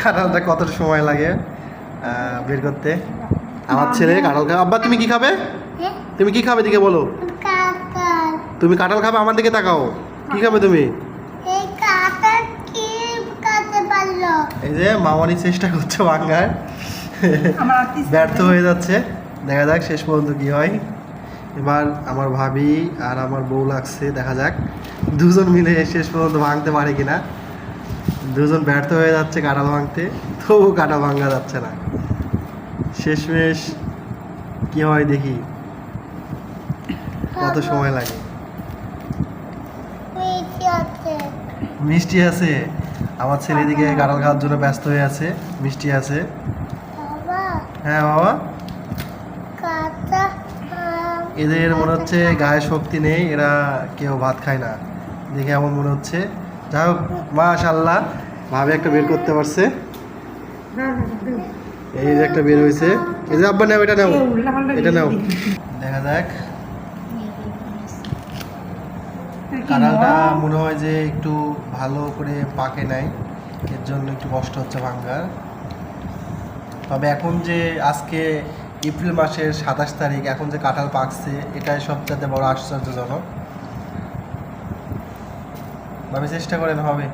কাঁঠালটা কত সময় লাগে বের করতে? আমার ছেলে কাঁঠাল খাবে আব্বা তুমি কি খাবে? তুমি কি খাবে দিকে বলো। তুমি কাঁঠাল খাবে আমার দিকে তাকাও। কি খাবে তুমি? এই কাকার কি কাটতে পারল? এই যে মামানি চেষ্টা করছে বাঙ্গার ব্যর্থ হয়ে যাচ্ছে। দেখা যাক শেষ পর্যন্ত কি হয়। এবার আমার ভাবি আর আমার বউ লাগছে দেখা যাক। দুজন মিলে শেষ পর্যন্ত ভাঙতে পারে কিনা। দুজন ব্যর্থ হয়ে যাচ্ছে কাঁঠাল ভাঙতে তবু কাঁটা ভাঙা যাচ্ছে না। শেষমেশ কি হয় দেখি? কত সময় লাগে? মিষ্টি আছে। আমার ছেলে দিকে কাঁঠাল খাওয়ার জন্য ব্যস্ত হয়ে আছে। মিষ্টি আছে। হ্যাঁ বাবা? এদের মনে হচ্ছে গায়ে শক্তি নেই এরা কেউ ভাত খায় না। দেখে এমন মনে হচ্ছে। যাই হোক মাশাল্লাহ ভাবে একটা বের করতে পারছে। এই যে একটা বের হয়েছে এই যে আব্বা নাও, এটা নাও। এটা নাও। দেখা যাক। কাঁঠালটা মনে হয় যে একটু ভালো করে পাকে নাই। এর জন্য একটু কষ্ট হচ্ছে ভাঙ্গার। তবে এখন যে আজকে এপ্রিল মাসের সাতাশ তারিখ, এখন যে কাঁঠাল পাকছে, এটাই সবচেয়ে বড় আশ্চর্যজনক। ভাবে চেষ্টা করেন হবে।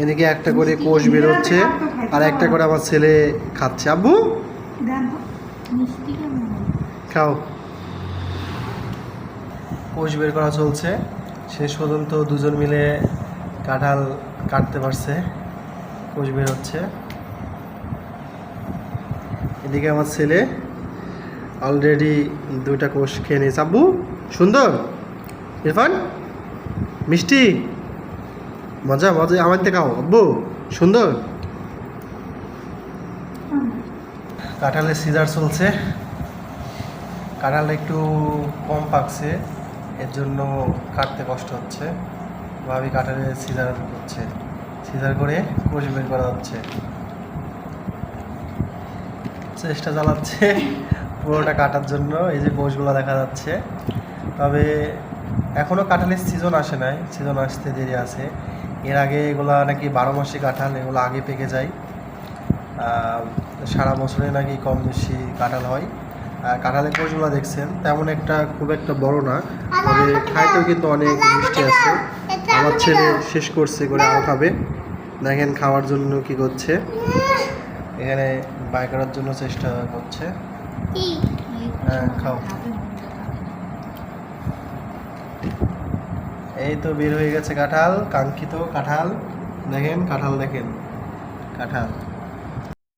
এদিকে একটা করে কোষ বেরোচ্ছে আর একটা করে আমার ছেলে খাচ্ছে। আব্বু? খাও। কোষ বের করা চলছে। শেষ পর্যন্ত দুজন মিলে কাঁঠাল কাটতে পারছে। কোষ বের হচ্ছে। এদিকে আমার ছেলে অলরেডি দুইটা কোষ খেয়ে নিয়েছে। আব্বু সুন্দর? ইরফান? মিষ্টি? মজা মজা, আমার থেকে খাও। আব্বু, সুন্দর? কাঁঠালের সিজার চলছে। কাঁঠাল একটু কম পাকছে, এর জন্য কাটতে কষ্ট হচ্ছে। ভাবি কাঁঠালের সিজার হচ্ছে সিজার করে কোষ বের করা হচ্ছে। চেষ্টা চালাচ্ছে পুরোটা কাটার জন্য। এই যে কোষগুলো দেখা যাচ্ছে। তবে এখনও কাঁঠালের সিজন আসে নাই সিজন আসতে দেরি আছে। এর আগে এগুলা নাকি বারো মাসে কাঁঠাল এগুলো আগে পেকে যায়। সারা বছরে নাকি কম বেশি কাঁঠাল হয়। আর কাঁঠালের কোষগুলো দেখছেন তেমন একটা খুব একটা বড় না তবে খাইতেও কিন্তু অনেক মিষ্টি আছে। আমার ছেলে শেষ করছে করে আরও খাবে। দেখেন খাওয়ার জন্য কি করছে। এখানে বাই করার জন্য চেষ্টা করছে। হ্যাঁ খাও। এই তো বের হয়ে গেছে কাঁঠাল কাঙ্ক্ষিত কাঁঠাল। দেখেন কাঁঠাল দেখেন। কাঁঠাল।